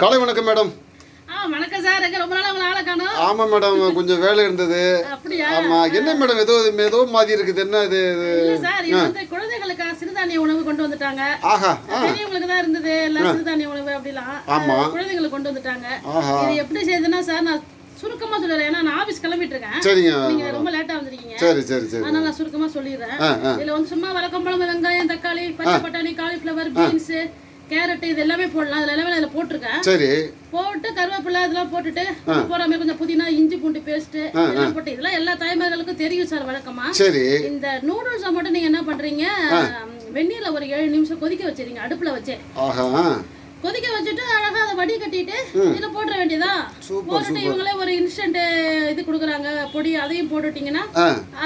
காலை வணக்கம் மேடம். வணக்கம் சார். ரொம்ப நாள் உங்களை ஆளை காணோம். ஆமாம் மேடம். கொஞ்சம் வேலை இருந்தது. ஆமாம் என்ன மேடம் ஏதோ ஏதோ மாதிரி இருக்குது. என்ன இது? சார் இது வந்து குழந்தைகளுக்கு சிறுதானிய உணவு கொண்டு வந்துட்டாங்க. ஆஹா பெரியவங்களுக்கு தான் இருந்தது. எல்லாம் சிறுதானிய உணவு அப்படிலாம். ஆமா. குழந்தைகளுக்கு கொண்டு வந்துட்டாங்க. இது எப்படி செய்யுதுன்னா சார் நான் சுருக்கமா சொல்லுறேன் ஏன்னா நான் ஆபீஸ் கிளம்பிட்டு இருக்கேன் சரிங்க. நீங்க ரொம்ப லேட்டா வந்திருக்கீங்க. சரி சரி சரி. அதனால நான் சுருக்கமா சொல்லிடுறேன். இதுல வந்து சும்மா வழக்கம்பழம் வெங்காயம் தக்காளி பச்சை பட்டாணி காலிஃப்ளவர் பீன்ஸ் கேரட் இது எல்லாமே போடலாம். அதுல எல்லாமே இதுல போட்டிருக்கேன். சரி. போட்டு கருவேப்பிலை இதெல்லாம் போட்டுட்டு போற மாதிரி கொஞ்சம் புதினா இஞ்சி பூண்டு பேஸ்ட் இதெல்லாம் போட்டு இதெல்லாம் எல்லா தாய்மார்களுக்கும் தெரியும் சார் வழக்கமா. சரி. இந்த நூடுல்ஸை மட்டும் நீங்க என்ன பண்றீங்க? வெந்நீர்ல ஒரு ஏழு நிமிஷம் கொதிக்க வச்சிருங்க அடுப்புல வச்சு. கொதிக்க வச்சுட்டு அழகா அதை வடி கட்டிட்டு இதுல போட்டுற வேண்டியதா போட்டுட்டு இவங்களே ஒரு இன்ஸ்டன்ட் இது கொடுக்குறாங்க பொடி அதையும் போட்டுட்டீங்கன்னா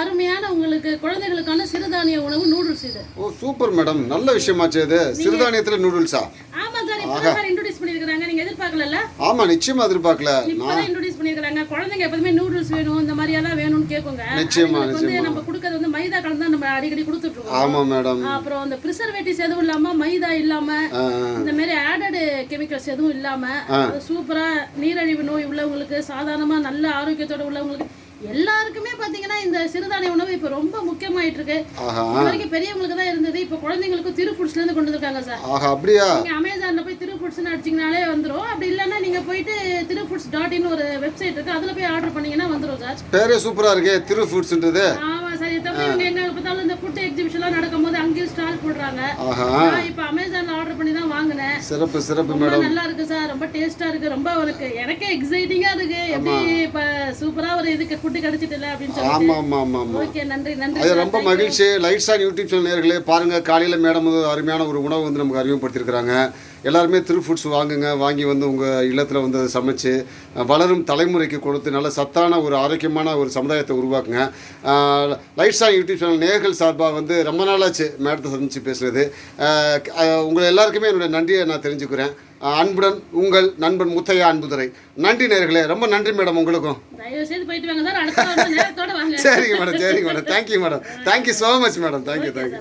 அருமையான உங்களுக்கு குழந்தைகளுக்கான சிறுதானிய உணவு நூடுல்ஸ் இது ஓ சூப்பர் மேடம். நல்ல விஷயமாச்சு இது சிறுதானியத்தில் நூடுல்ஸா? ஆமா சார் இப்பதான் இன்ட்ரோடியூஸ் பண்ணிருக்காங்க நீங்க எதிர்பார்க்கல நிச்சயமா எதிர்பார்க்கல. இப்பதான் இன்ட்ரோடியூஸ் பண்ணிருக்காங்க குழந்தைங்க எப்போதுமே நூடுல்ஸ் வேணும் இந்த மாதிரியா தான் வேணும்னு நிச்சயமா, வந்து நம்ம கொடுக்கறது வந்து மைதா கலந்து நம்ம அடிக்கடி கொடுத்துட்டு இருக்கோம். ஆமாம் மேடம். அப்புறம் அந்த ப்ரிசர்வேட்டிவ்ஸ் எதுவும் இல்லாம மைதா இல்லாம இந்த மாதிரி ஆடட் கெமிக்கல்ஸ் எதுவும் இல்லாம சூப்பரா நீரழிவு நோய் உள்ளவங்களுக்கு சாதாரணமா நல்ல ஆரோக்கியத்தோட உள்ளவங்களுக்கு எல்லாருக்குமே பாத்தீங்கன்னா இந்த சிறுதானிய உணவு இப்ப ரொம்ப முக்கியமாயிட்டு இருக்கு வரைக்கும் பெரியவங்களுக்கு தான் இருந்தது. இப்ப குழந்தைங்களுக்கும் திரு ஃபுட்ஸ்ல இருந்து கொண்டு வந்திருக்காங்க சார். ஆஹா அப்படியா? நீங்க அமேசான்ல போய் திரு ஃபுட்ஸ்னு அடிச்சீங்கனாலே வந்துரும். அப்படி இல்லைன்னா நீங்க போயிட்டு திரு ஃபுட்ஸ் டாட் இன் ஒரு வெப்சைட் இருக்கு. அதுல போய் ஆர்டர் பண்ணீங்கன்னா வந்துரும் சார். பேரே சூப்பராக இருக்கே திரு ஃபுட்ஸ்ன்றது ஆமா சார். இது தவிர இவங்க எங்க பார்த்தாலும் இந்த ஃபுட் எக்ஸிபிஷன்லாம் நடக்கும்போது அங்கேயும் ஸ்டால் போடுறாங்க. இப்ப அமேசான்ல ஆர்டர் பண்ணி தான் வாங்கினேன். சிறப்பு சிறப்பு மேடம் நல்லா இருக்கு சார் ரொம்ப டேஸ்டா இருக்கு. ரொம்ப எனக்கு எனக்கே எக்ஸைட்டிங்கா இருக்கு. எப்படி இப்ப சூப்பரா ஒரு இதுக்கு ஃபுட் கிடைச்சிட்டு இல்ல அப்படின்னு சொல்லி ஆமாம் ஆமாம் ஆமாம் ஓகே நன்றி நன்றி அது. ரொம்ப மகிழ்ச்சி. லைட்ஸ் ஆன் யூடியூப் சேனல் நேர்களே பாருங்கள் காலையில் மேடம் வந்து அருமையான ஒரு உணவு வந்து நமக்கு அறிமுகப்படுத்தியிருக்கிறாங்க எல்லாருமே திரு ஃபுட்ஸ் வாங்குங்க வாங்கி வந்து உங்கள் இல்லத்தில் வந்து அதை சமைச்சு வளரும் தலைமுறைக்கு கொடுத்து நல்ல சத்தான ஒரு ஆரோக்கியமான ஒரு சமுதாயத்தை உருவாக்குங்க. லைட்ஸ் ஆன் யூடியூப் சேனல் நேர்கள் சார்பாக வந்து ரொம்ப நாளாச்சு மேடத்தை சந்திச்சு பேசுகிறது உங்களை எல்லாருக்குமே என்னுடைய நன்றியை நான் தெரிஞ்சுக்கிறேன். அன்புடன் உங்கள் நண்பன் முத்தையா அன்புதுரை. நன்றி நேர்களே ரொம்ப நன்றி மேடம் உங்களுக்கும். சரிங்க மேடம் சரிங்க madam. Thank you madam thank you so much madam thank you thank you